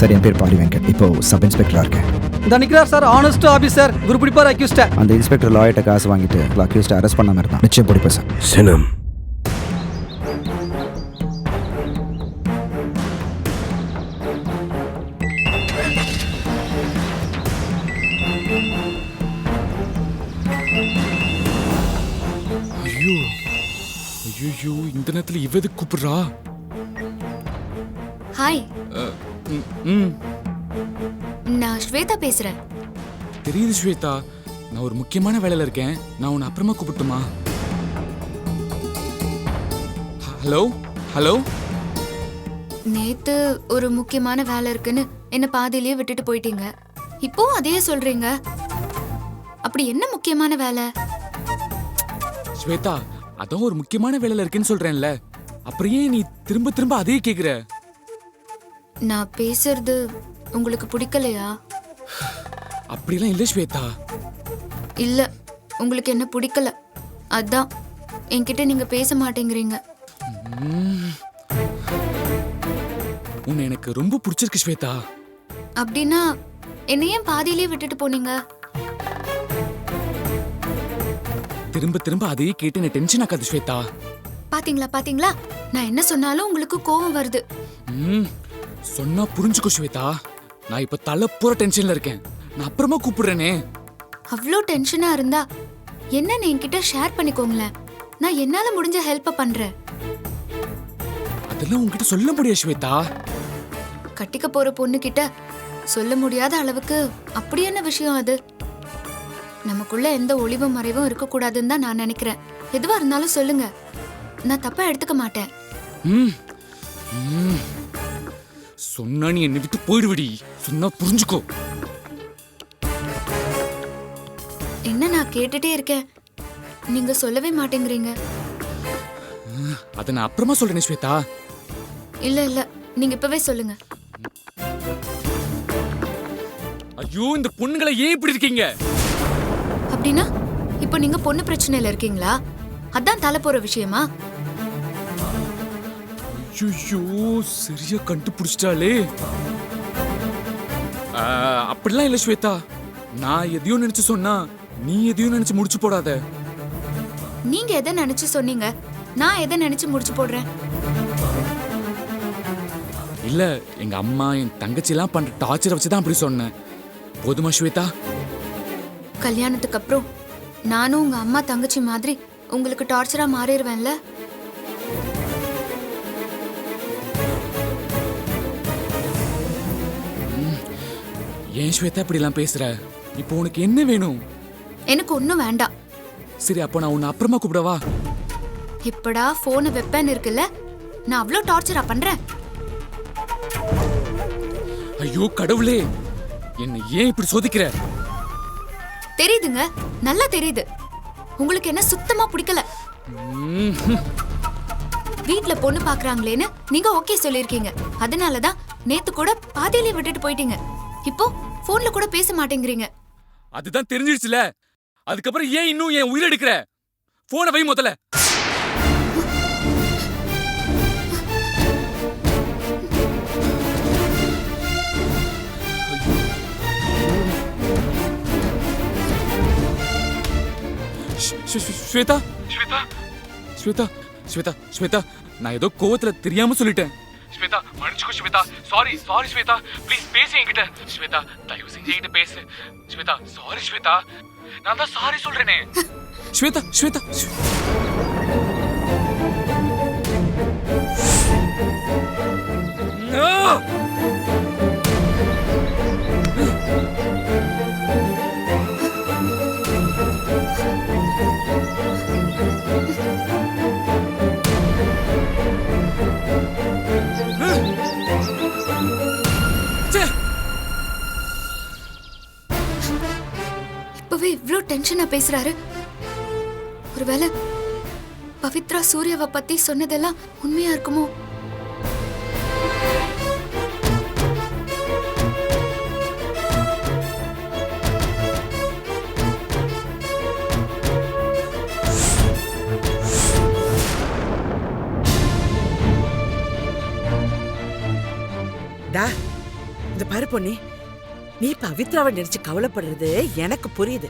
Sir என் பேர் பாரி வெங்கட். இப்போ sub இன்ஸ்பெக்டராக இருக்கேன். இந்த நிற்கிறார் சார் ஆனஸ்ட் ஆஃபீஸர் குரு பிடிப்பார் அக்யூஸ்ட அந்த இன்ஸ்பெக்டர் லாயர்ட்ட காசு வாங்கிட்டு அக்யூஸ்ட் அரெஸ்ட் பண்ணாம இருந்தான் நிச்சயம் பிடிப்பேன் சார். சினம். ஐயோ இந்த நேரத்துல இவ எதுக்கு கூப்பிடுறா? ஹாய் ம், நான் ஸ்வேதா பேசுறேன். தெரியுது ஸ்வேதா நான் ஒரு முக்கியமான வேலையில இருக்கேன். நான் உன்னை அப்புறமா கூப்பிட்டுமா? Hello hello? நேத்து ஒரு முக்கியமான வேலை இருக்குன்னு என்ன பாதியிலேயே விட்டுட்டு போயிட்டீங்க. இப்போ அதையே சொல்றீங்க. அப்படி என்ன முக்கியமான வேலை? ஸ்வேதா அதான் ஒரு முக்கியமான வேலையில இருக்கேன்னு சொல்றேன்ல. அப்புறம் ஏன் நீ திரும்ப திரும்ப அதையே கேக்குற? நான் பேசுறது உங்களுக்கு பிடிக்கலையா? அப்படிலாம் இல்ல ஸ்வேதா. இல்ல உங்களுக்கு என்ன பிடிக்கல? அதான் என்கிட்ட நீங்க பேச மாட்டேங்கிறீங்க. உன்னை எனக்கு ரொம்ப பிடிச்சிருக்கு ஸ்வேதா. அப்படின்னா என்னை ஏன் பாதியிலேயே விட்டுட்டு போனீங்க? திரும்ப திரும்ப அதையே கேட்டு என்ன டென்ஷன் ஆக்காது ஸ்வேதா. பாத்தீங்களா பாத்தீங்களா? நான் என்ன சொன்னாலும் உங்களுக்கு கோபம் வருது. ம் சொன்னா புரிஞ்சுக்கோ ஸ்வேதா. நான் இப்ப தலை பூரா டென்ஷன்ல இருக்கேன். நான் அப்புறமா கூப்பிடுறேனே. அவ்வளோ டென்ஷனா இருந்தா என்னன்னு என்கிட்ட ஷேர் பண்ணிக்கோங்களேன். நான் என்னால முடிஞ்ச ஹெல்ப்பை பண்றேன். அதெல்லாம் உன்கிட்ட சொல்ல முடியாது ஸ்வேதா. கட்டிக்க போற பொண்ணு கிட்ட சொல்ல முடியாத அளவுக்கு அப்படி என்ன விஷயம் அது? நமக்குள்ள எந்த ஒளிவு மறைவும் இருக்கக்கூடாதுன்னு தான் நான் நினைக்கிறேன். எதுவா இருந்தாலும் சொல்லுங்க. நான் தப்பா எடுத்துக்க மாட்டேன். ம். ம். சொன்னா நீ என்னை விட்டு போயிடுவடி. சொன்னா புரிஞ்சுக்கோ. என்ன நான் கேட்டுட்டே இருக்கேன்? நீங்க சொல்லவே மாட்டேங்கிறீங்க. அதை நான் அப்புறமா சொல்றேனே ஸ்வேதா. இல்ல இல்ல. நீங்க இப்பவே சொல்லுங்க. ஐயோ இந்த பொண்ணுங்களை ஏன் இப்படி இருக்கீங்க? அப்படின்னா இப்போ நீங்க பொண்ணு பிரச்சனையில இருக்கீங்களா? அதான் தலை போற விஷயமா? ஐயோ சரியா கண்டுபிடிச்சிட்டாளே. அப்படிலாம் இல்ல ஸ்வேதா. நான் எதையோ நினைச்சு சொன்னா நீ எதையோ நினைச்சு முடிச்சு போடாத. நீங்க எதை நினைச்சு சொன்னீங்க? நான் எதை நினைச்சு முடிச்சு போடுறேன்? இல்ல எங்க அம்மா என் தங்கச்சி எல்லாம் பண்ற டார்ச்சரை வச்சு தான் அப்படி சொன்னேன். போதுமா ஸ்வேதா? கல்யாணத்துக்கு அப்புறம் நானும் உங்க அம்மா தங்கச்சி மாதிரி உங்களுக்கு டார்ச்சரா மாறிடுவேன்ல? ஏன் ஸ்வேதா இப்படி எல்லாம் பேசுற. இப்போ உனக்கு என்ன வேணும்? எனக்கு ஒன்றும் வேண்டாம். சரி அப்போ நான் உன்னை அப்புறமா கூப்பிடவா இப்படா போனை வெப்பேன்னு இருக்குல்ல? நான் அவ்வளோ டார்ச்சரா பண்றேன். ஐயோ கடவுளே. என்னை ஏன் இப்படி சோதிக்கிற? தெரியுதுங்க. நல்லா தெரியுது. உங்களுக்கு என்ன சுத்தமா பிடிக்கல? ம், ஹம். வீட்ல பொண்ணு பாக்குறாங்களேன்னு நீங்க ஓகே சொல்லிருக்கீங்க அதனாலதான் நேத்து கூட பாதியிலே விட்டுட்டு போயிட்டீங்க. இப்போ போன்ல கூட பேச மாட்டேங்கிறீங்க. அதுதான் தெரிஞ்சிடுச்சுல அதுக்கப்புறம் ஏன் இன்னும் என் உயிர் எடுக்கிற? போனை வை முதல்ல. ஸ்வேதா. ஸ்வேதா ஸ்வேதா ஸ்வேதா. நான் ஏதோ கோவத்துல தெரியாம சொல்லிட்டேன். Shweta மன்னிச்சுக்கோ Shweta sorry sorry Shweta please பேசு என்கிட்ட. ஸ்வேதா தயவு செஞ்சு என்கிட்ட பேசு. ஸ்வேதா சாரி ஸ்வேதா நான் தான் சாரி சொல்றேனே. ஸ்வேதா ஸ்வேதா இப்பவே இவ்ளோ டென்ஷனா பேசுறாரு. ஒருவேளை பவித்ரா சூர்யாவை பத்தி சொன்னதெல்லாம் உண்மையா இருக்குமோ? இந்த பருப்பொன்னி நீ பவித்ராவை நினைச்சு கவலைப்படுறது எனக்கு புரியுது.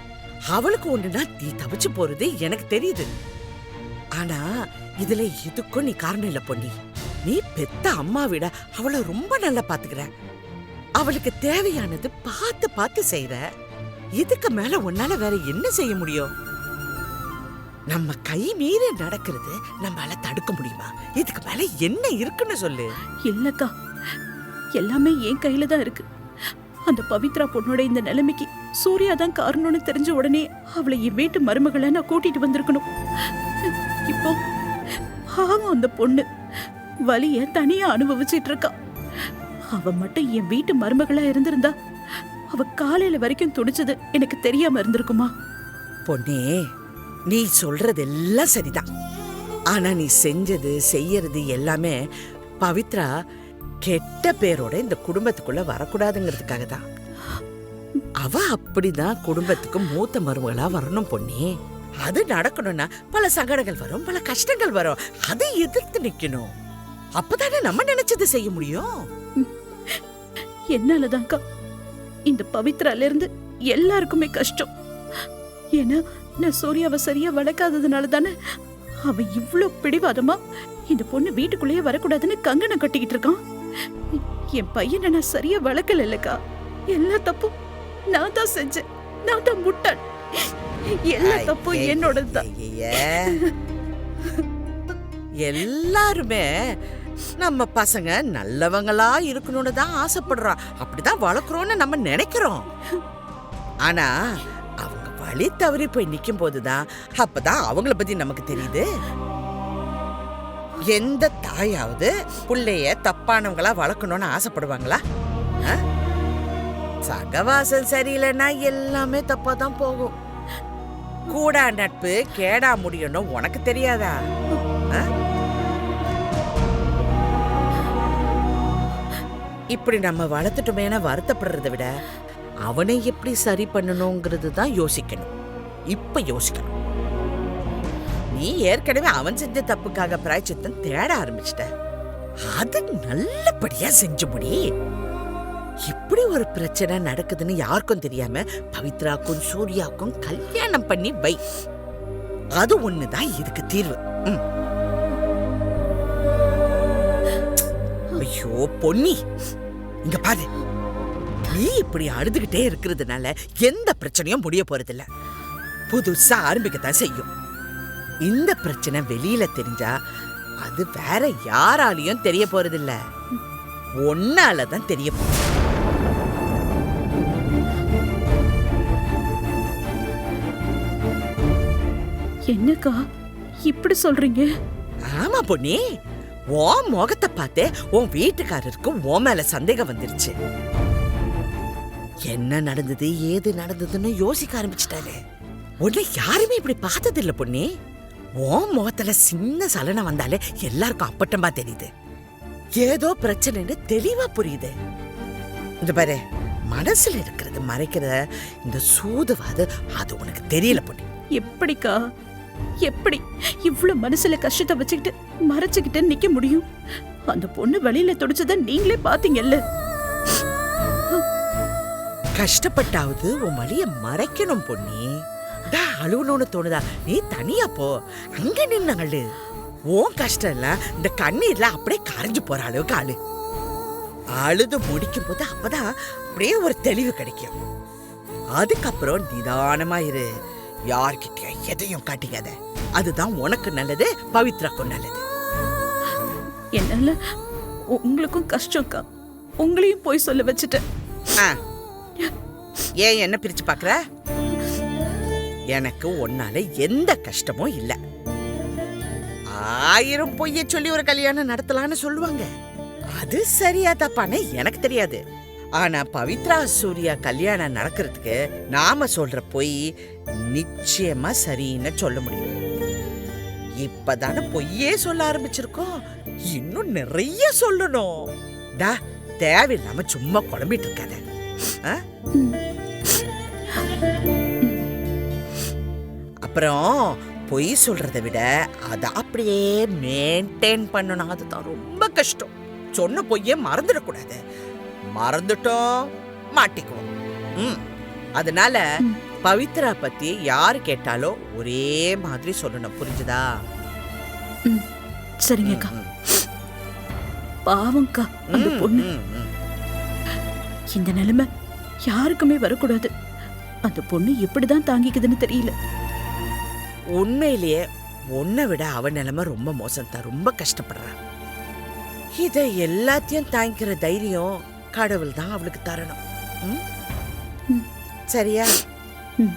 அவளுக்கு ஒண்ணுனா நீ தவிச்சு போறது எனக்கு தெரியுது. ஆனா இதுல எதுக்கும் நீ காரணம் இல்ல பொண்ணி நீ பெத்த அம்மா விட அவளை ரொம்ப நல்லா பாத்துக்கிற. அவளுக்கு தேவையானது பார்த்து பார்த்து செய்யற இதுக்கு மேல உன்னால வேற என்ன செய்ய முடியும்? நம்ம கை மீறி நடக்கிறது நம்மளால தடுக்க முடியுமா? இதுக்கு மேல என்ன இருக்குன்னு சொல்லு. இல்லக்கா. எல்லாமே என் கையில தான் இருக்கு. அந்த பவித்ரா பொண்ணோட இந்த நிலைமைக்கு சூர்யா தான் காரணம்னு தெரிஞ்ச உடனே அவளை என் வீட்டு மருமகளை நான் கூட்டிட்டு வந்திருக்கணும். இப்போ பாவம் அந்த பொண்ணு. வலிய தனியா அனுபவிச்சிட்டு இருக்கா. அவ மட்டும் என் வீட்டு மருமகளா இருந்திருந்தா அவ காலையில வரைக்கும் துடிச்சது எனக்கு தெரியாம இருந்திருக்குமா? பொண்ணே நீ சொல்றது எல்லாம் சரிதான். ஆனா நீ செஞ்சது செய்யறது எல்லாமே பவித்ரா கெட்ட பேரோட இந்த குடும்பத்துக்குள்ள வரக்கூடாதுங்கிறதுக்காக தான் அவ அப்படிதான் குடும்பத்துக்கு மூத்த மருமகளா வரணும் பொண்ணே. அது நடக்கணும்னா பல சங்கடங்கள் வரும் பல கஷ்டங்கள் வரும். அதை எதிர்த்து நிக்கணும். அப்பதானே நம்ம நினைச்சது செய்ய முடியும். என்னாலதான்க்கா. இந்த பவித்ரால இருந்து எல்லாருக்குமே கஷ்டம். ஏன்னா நான் சூர்யாவை சரியா வளர்க்காததுனால தானே அவ இவ்ளோ பிடிவாதமா இந்த பொண்ணு வீட்டுக்குள்ளேயே வரக்கூடாதுன்னு கங்கணம் கட்டிக்கிட்டு இருக்கான். என் பையனை நான் சரியா வளர்க்கல இல்லக்கா எல்லா தப்பும் நான் தான் செஞ்சேன். நான் தான் முட்டாள். எல்லா தப்பும் என்னோடது தான். எல்லாருமே நம்ம பசங்க நல்லவங்களா இருக்கணும்னு தான் ஆசைப்படுறோம். அப்படிதான் வளர்க்குறோம்னு நம்ம நினைக்கிறோம். ஆனா அவங்க வழி தவறி போய் நிக்கும் போதுதான் அப்பதான் அவங்கள பத்தி நமக்கு தெரியுது. எந்த தாயாவது பிள்ளைய தப்பானவங்களா வளர்க்கணும்னு ஆசைப்படுவாங்களா? ஆ? சகவாசம் சரியில்லைன்னா எல்லாமே தப்பா தான் போகும். கூடா நட்பு கேடா முடியணும் உனக்கு தெரியாதா? ஆ? இப்படி நம்ம வளர்த்துட்டோமேனா வருத்தப்படுறதை விட அவனை எப்படி சரி பண்ணணுங்கிறது தான் யோசிக்கணும். இப்ப யோசிக்கணும். நீ ஏற்கனவே அவன் செஞ்ச தப்புக்காக பிராய்ச்சித்தம் தேட ஆரம்பிச்சிட்ட. அது நல்லபடியா செஞ்சு முடி. இப்படி ஒரு பிரச்சனை நடக்குதுன்னு யாருக்கும் தெரியாம பவித்ராக்கும் சூர்யாவுக்கும் கல்யாணம் பண்ணி வை. அது ஒண்ணுதான் இதுக்கு தீர்வு. ம். ஐயோ பொன்னி. இங்க பாரு. நீ இப்படி அழுதுகிட்டே இருக்கிறதுனால எந்த பிரச்சனையும் முடிய போறதில்ல. புதுசா ஆரம்பிக்கத்தான் செய்யும். இந்த பிரச்சனை வெளியில தெரிஞ்சா அது வேற யாராலையும் தெரிய போறதில்ல. ஒன்னால தான் தெரிய போகுது என்னக்கா? இப்படி சொல்றீங்க? ஆமா பொன்னி. உன் முகத்தை பார்த்தே உன் வீட்டுக்காரருக்கு உன் மேல சந்தேகம் வந்துருச்சு. என்ன நடந்தது ஏது நடந்ததுன்னு யோசிக்க ஆரம்பிச்சிட்டாரு உன்னை யாருமே இப்படி பார்த்தது இல்ல பொன்னி. உன் முகத்துல சின்ன சலனம் வந்தாலே எல்லாருக்கும் அப்பட்டமா தெரியுது. ஏதோ பிரச்சனைன்னு தெளிவா புரியுது. இந்த பாரு மனசுல இருக்கிறது மறைக்கிற இந்த சூதுவாது அது உனக்கு தெரியல பொன்னி. எப்படிக்கா? எப்படி இவ்ளோ மனசுல கஷ்டத்தை வச்சுக்கிட்டு மறைச்சுக்கிட்டு நிக்க முடியும்? அந்த பொண்ணு வெளியில துடிச்சத நீங்களே பாத்தீங்கல்ல? கஷ்டப்பட்டாவது உன் வழிய மறைக்கணும் பொன்னி. டா அழுவணும்னு தோணுதா? நீ தனியா போ. அங்க நின்னு அழு. உன் கஷ்டம் எல்லாம் இந்த கண்ணீர்ல அப்படியே கரைஞ்சு போற அளவுக்கு அழு. அழுது முடிக்கும் போது அப்பதான் அப்படியே ஒரு தெளிவு கிடைக்கும். அதுக்கப்புறம் நிதானமா இரு. யார்கிட்டயும் எதையும் காட்டிக்காத. அதுதான் உனக்கு நல்லது பவித்ராக்கும் நல்லது. என்னால உங்களுக்கும் கஷ்டம்க்கா உங்களையும் போய் சொல்ல வச்சுட்டேன். ஏன் என்ன பிரிச்சு பாக்குற எனக்கு உன்னால எந்த கஷ்டமும் இல்ல. ஆயிரம் பொய்ய சொல்லி ஒரு கல்யாணம் நடத்தலாம்னு சொல்லுவாங்க. அது சரியா தப்பான்னு எனக்கு தெரியாது. ஆனா பவித்ரா சூர்யா கல்யாணம் நடக்கிறதுக்கு நாம சொல்ற பொய் நிச்சயமா சரின்னு சொல்ல முடியும். இப்பதானே பொய்யே சொல்ல ஆரம்பிச்சிருக்கோம். இன்னும் நிறைய சொல்லணும். டா தேவையில்லாம சும்மா குழம்பிட்டு இருக்காத. ஆ? அப்புறம் பொய் சொல்றதை விட அதை அப்படியே மெயின்டைன் பண்ணணும் அதுதான் ரொம்ப கஷ்டம். சொன்ன பொய்யே மறந்துடக்கூடாது. மறந்துட்டோம் மாட்டிக்குவோம். ம். அதனால பவித்ரா பத்தி யாரு கேட்டாலும் ஒரே மாதிரி சொல்லணும். புரிஞ்சுதா? சரிங்கக்கா பாவம்க்கா அந்த பொண்ணு. இந்த நிலைமை யாருக்குமே வரக்கூடாது. அந்த பொண்ணு எப்படிதான் தாங்கிக்குதுன்னு தெரியல. உண்மையிலேயே உன்னை விட அவன் நிலைமை ரொம்ப மோசம் தான் ரொம்ப கஷ்டப்படுறான். இதை எல்லாத்தையும் தாங்கிக்கிற தைரியம் கடவுள் தான் அவளுக்கு தரணும். ம்? சரியா? ம்.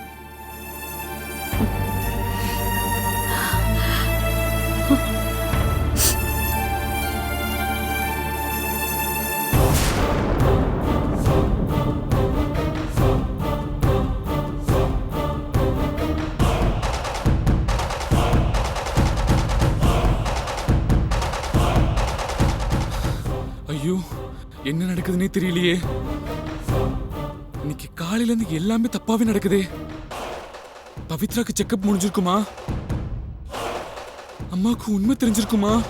என்ன நடக்குதுன்னே தெரியலையே. இன்னைக்கு காலையில இருந்து எல்லாமே தப்பாவே நடக்குதே. பவித்ராக்கு செக்கப் முடிஞ்சிருக்குமா? அம்மாவுக்கு உண்மை தெரிஞ்சிருக்குமா?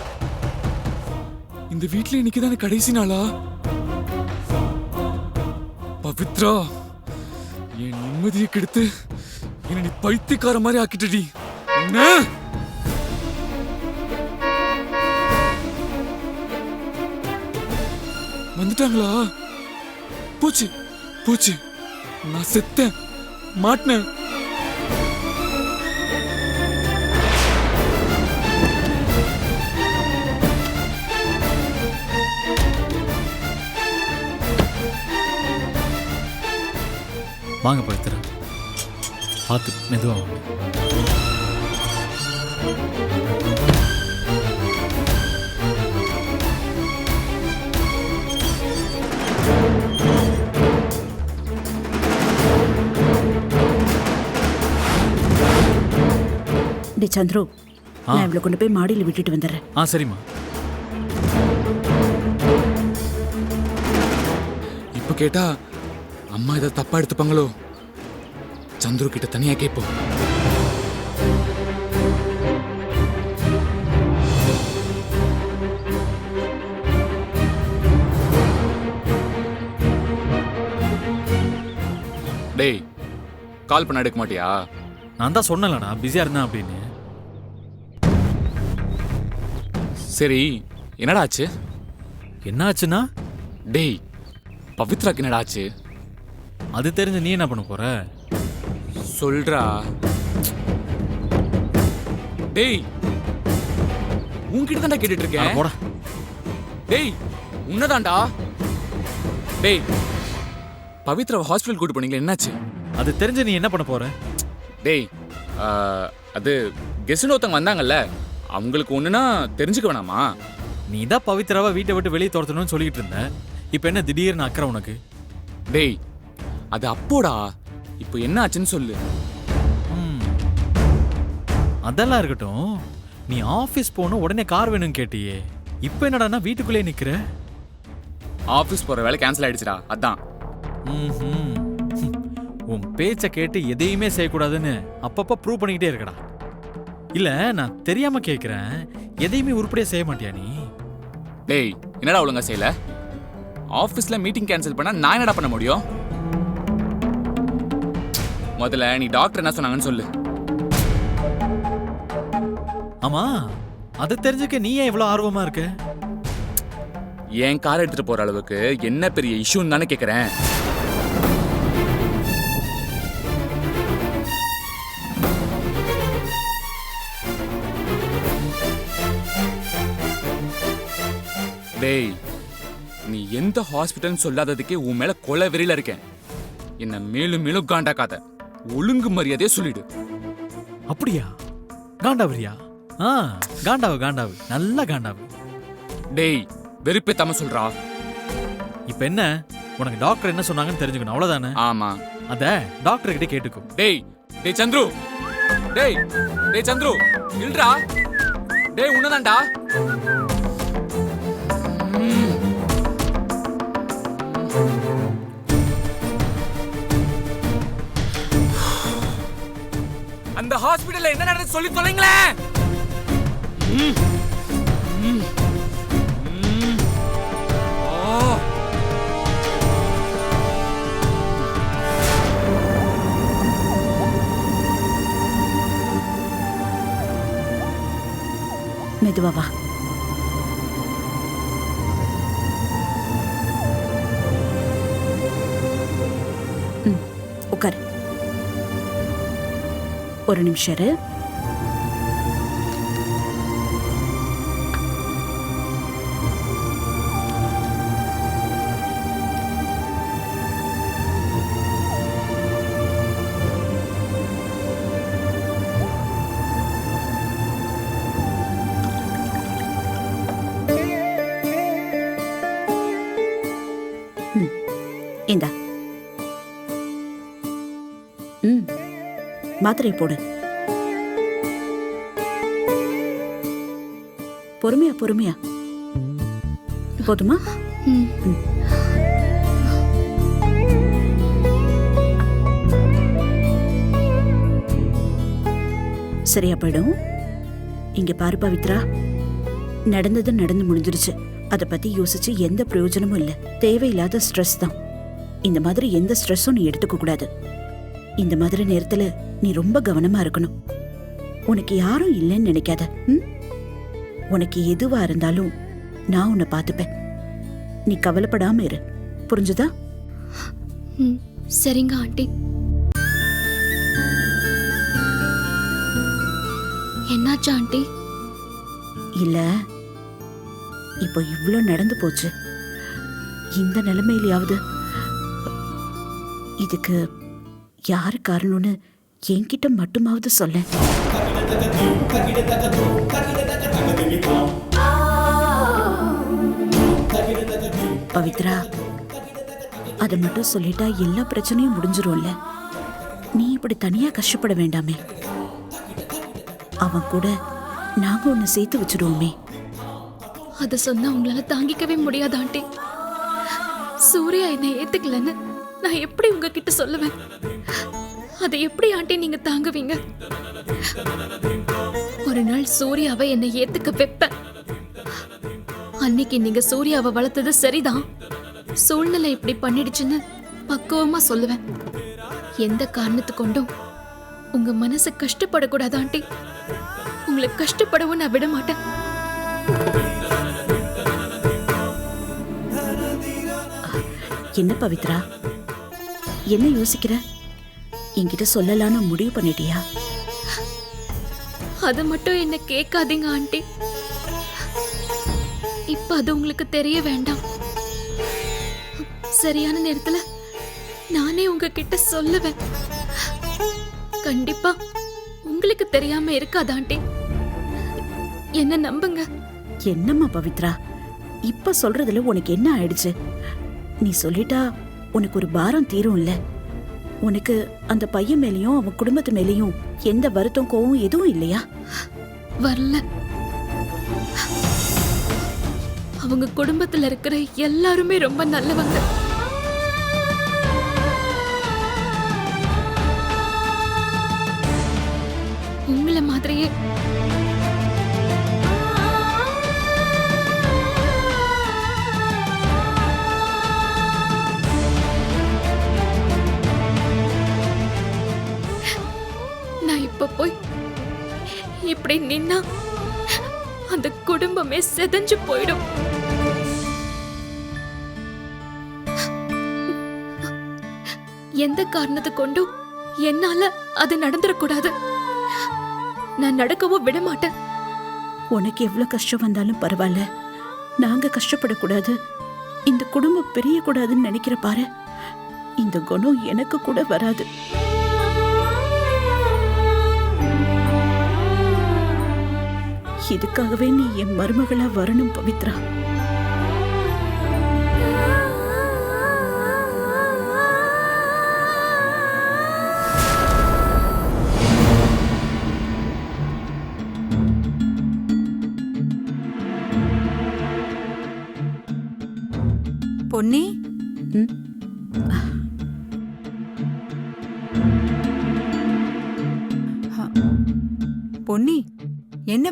இந்த வீட்ல இன்னைக்கு தானே கடைசி நாளா? பவித்ரா என் நிம்மதியை கெடுத்து என்ன நீ பைத்தியக்கார மாதிரி ஆக்கிட்டடி. என்ன? வந்துட்டாங்களா போச்சு போச்சு. நான் செத்தேன். மாட்டினேன். வாங்க பவித்ரா. பார்த்து மெதுவாக டே சந்துரு ஆ. நான் இவளை கொண்டு போய் மாடியில் விட்டுட்டு வந்துடுறேன். ஆ சரிம்மா. இப்ப கேட்டா அம்மா இதை தப்பா எடுத்துப்பாங்களோ? சந்துரு கிட்ட தனியா கேட்போம் டேய் கால் பண்ண எடுக்க மாட்டியா? நான் தான் சொன்னேன்லண்ணா பிஸியாக இருந்தேன் அப்படின்னு. சரி என்னடா ஆச்சு? என்ன ஆச்சுன்னா டேய் பவித்ராக்கு என்னடா ஆச்சு? அது தெரிஞ்சு நீ என்ன பண்ண போற? சொல்றா. டேய் உன்கிட்ட தான்டா கேட்டுட்டு இருக்கேன் போடா. டேய் உன்னதான்டா. டேய் பவித்ரா ஹாஸ்பிட்டல் கூட்டு போனீங்களே என்னாச்சு? அது தெரிஞ்சு நீ என்ன பண்ண போற? டேய் அது கெஸ்ட்னு ஒருத்தவங்க வந்தாங்கல்ல. அவங்களுக்கு ஒண்ணுனா தெரிஞ்சுக்க வேணாமா? நீ தான் பவித்ராவை வீட்டை விட்டு வெளியே துரத்தணும்னு சொல்லிட்டு இருந்த. இப்போ என்ன திடீர்னு அக்கறை உனக்கு? டேய் அது அப்போடா. இப்போ என்ன ஆச்சுன்னு சொல்லு. ம். அதெல்லாம் இருக்கட்டும். நீ ஆஃபீஸ் போகணும் உடனே கார் வேணும்னு கேட்டியே. இப்போ என்னடான்னா வீட்டுக்குள்ளே நிக்கிற? ஆபீஸ் போற வேலை கேன்சல் ஆயிடுச்சுடா. அதான். உன் பேச்சை கேட்டு எதையுமே செய்யக்கூடாதுன்னு அப்பப்போ ப்ரூவ் பண்ணிக்கிட்டே இருக்கடா. இல்ல நான் தெரியாம கேக்குறேன். எதையுமே உருப்படியா செய்ய மாட்டியா நீ? டேய் என்னடா ஒழுங்கா செய்யல? ஆபீஸ்ல மீட்டிங் கேன்சல் பண்ணா நான் என்னடா பண்ண முடியும்? முதல்ல நீ டாக்டர் என்ன சொன்னாங்கன்னு சொல்லு. ஆமா அதை தெரிஞ்சுக்க நீ ஏன் இவ்வளவு ஆர்வமா இருக்க? என் கார் எடுத்துட்டு போற அளவுக்கு என்ன பெரிய இஷ்யூன்னு தானே கேக்குறேன். டேய் நீ எந்த ஹாஸ்பிட்டல்னு சொல்லாததுக்கே உன் மேல கொலை வெறியில இருக்கேன். என்ன மேலும் மேலும் காண்டாக்காத. ஒழுங்கு மரியாதையே சொல்லிடு. அப்படியா? காண்டாவரியா? ஆ காண்டாவு காண்டாவு. நல்லா காண்டாவு. டேய் வெறுப்பேத்தாம சொல்றா. இப்ப என்ன? உனக்கு டாக்டர் என்ன சொன்னாங்கன்னு தெரிஞ்சுக்கணும். அவ்வளவுதானே? ஆமா. அத டாக்டர் கிட்ட கேட்டுக்கோ. டேய் டேய் சந்துரு. டேய் டேய் சந்துரு. இல்லடா டேய் உன்னதான்டா இந்த ஹாஸ்பிடல்ல என்ன நடந்து சொல்லி தொலைங்களேன். மெதுவா ஒரு நிமிஷம் இரு. இந்தா. ம். மாத்திரை போடு. பொறுமையா பொறுமையா. போதுமா? சரியா போயிடும். இங்க பாரு பவித்ரா. நடந்தது நடந்து முடிஞ்சிருச்சு. அத பத்தி யோசிச்சு எந்த பிரயோஜனமும் இல்ல. தேவையில்லாத ஸ்ட்ரெஸ் தான். இந்த மாதிரி எந்த ஸ்ட்ரெஸ்ஸும் நீ எடுத்துக்க கூடாது. இந்த மாதிரி நேரத்துல நீ ரொம்ப கவனமா இருக்கணும். உனக்கு யாரும் இல்லைன்னு நினைக்காத? உனக்கு எதுவா இருந்தாலும் நான் உன்னை பார்த்துப்பேன். நீ கவலைப்படாம இரு. புரிஞ்சுதா? சரிங்க ஆண்டி. என்னாச்சு ஆண்டி? இல்ல. இப்போ இவ்ளோ நடந்து போச்சு. இந்த நிலைமையிலயாவது இதுக்கு யாரு காரணம்னு என்கிட்ட மட்டுமாவது சொல்ல பவித்ரா அதை மட்டும் சொல்லிட்டா எல்லா பிரச்சனையும் முடிஞ்சிரும்ல. நீ இப்படி தனியா கஷ்டப்பட வேண்டாமே. அவன் கூட நாங்க உன்னை சேர்த்து வச்சிருவோமே. அதை சொன்னா உங்களால தாங்கிக்கவே முடியாது ஆண்டி. சூர்யா என்னை ஏத்துக்கலன்னு நான் எப்படி உங்ககிட்ட சொல்லுவேன்? அதை எப்படி ஆண்டி நீங்க தாங்குவீங்க? ஒரு நாள் சூர்யாவை என்னை ஏத்துக்க வைப்பேன் அன்னைக்கு நீங்க சூர்யாவை வளர்த்தது சரிதான். சூழ்நிலை இப்படி பண்ணிடுச்சுன்னு பக்குவமா சொல்லுவேன். எந்த காரணத்து கொண்டும் உங்க மனசு கஷ்டப்படக்கூடாது ஆண்டி. உங்களை கஷ்டப்படவும் நான் விட மாட்டேன் என்ன பவித்ரா? என்ன யோசிக்கிற? என்கிட்ட சொல்லலான்னு முடிவு பண்ணிட்டியா? அது மட்டும் என்ன கேட்காதீங்க ஆண்டி. இப்ப அது உங்களுக்கு தெரிய வேண்டாம். சரியான நேரத்துல நானே உங்ககிட்ட சொல்லுவேன். கண்டிப்பா உங்களுக்கு தெரியாம இருக்காது ஆண்டி. என்ன நம்புங்க. என்னம்மா பவித்ரா? இப்ப சொல்றதுல உனக்கு என்ன ஆயிடுச்சு? நீ சொல்லிட்டா உனக்கு ஒரு பாரம் தீரும்ல? உனக்கு அந்த பையன் மேலயும் அவன் குடும்பத்து மேலயும் எந்த வருத்தம் கோவம் எதுவும் இல்லையா? வரல. அவங்க குடும்பத்துல இருக்கிற எல்லாருமே ரொம்ப நல்லவங்க. எல்லாமே செதஞ்சு போயிடும். எந்த காரணத்தை கொண்டும் என்னால அது நடந்துடக்கூடாது நான் நடக்கவும் விட மாட்டேன் உனக்கு எவ்வளவு கஷ்டம் வந்தாலும் பரவாயில்ல. நாங்க கஷ்டப்படக்கூடாது. இந்த குடும்பம் பிரியக்கூடாதுன்னு நினைக்கிற பாரு. இந்த குணம் எனக்கு கூட வராது. இதுக்காகவே நீ என் மருமகளா வரணும் பவித்ரா.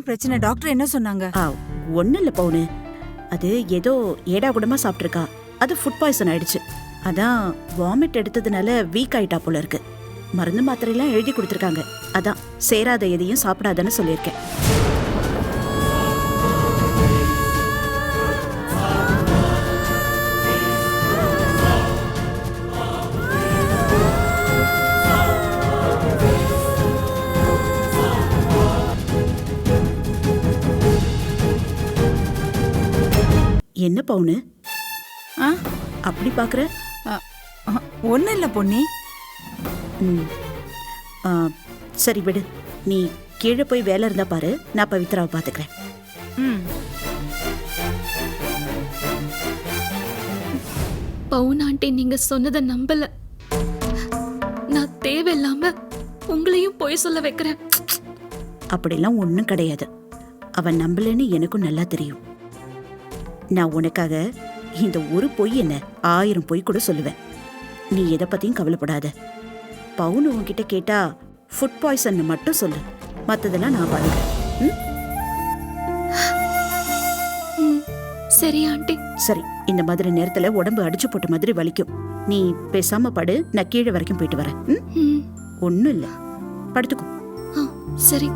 பிரச்சனை. டாக்டர் என்ன சொன்னாங்க? ஒன்றும் இல்லை பவுனு. அது ஏதோ ஏடா கூடமா சாப்பிட்ருக்கா அது ஃபுட் பாய்சன் ஆயிடுச்சு. அதான் வாமிட் எடுத்ததுனால வீக் ஆயிட்டா போல இருக்கு. மருந்து மாத்திரையெல்லாம் எழுதி கொடுத்துருக்காங்க. அதான் சேராத எதையும் சாப்பிடாதன்னு சொல்லியிருக்கேன். என்ன பவுனு? ஆ? அப்படி பாக்குற? ஒன்றும் இல்லை பொன்னி. ம். ஆ, சரி விடு. நீ கீழே போய் வேலை இருந்தா பாரு. நான் பவித்ராவை பாத்துக்கிறேன். ம். பவுன் ஆண்டி நீங்க சொன்னதை நம்பல. நான் தேவையில்லாம உங்களையும் பொய் சொல்ல வைக்கிறேன். அப்படிலாம் ஒன்றும் கிடையாது. அவன் நம்பலன்னு எனக்கும் நல்லா தெரியும். நான் உனக்காக இந்த ஒரு பொய் என்ன ஆயிரம் பொய் கூட சொல்லுவேன். நீ எதை பத்தியும் கவலைப்படாத. பவுன் உன்கிட்ட கேட்டா ஃபுட் பாய்சன் மட்டும் சொல்லு. மத்ததெல்லாம் நான்? ம், சரி ஆண்டி. சரி இந்த மாதிரி நேரத்துல உடம்பு அடிச்சு போட்ட மாதிரி வலிக்கும். நீ பேசாம படு நான் கீழே வரைக்கும் போயிட்டு வரேன். ம்? ம், ஒண்ணும் இல்ல. படுத்துக்கோ. சரி.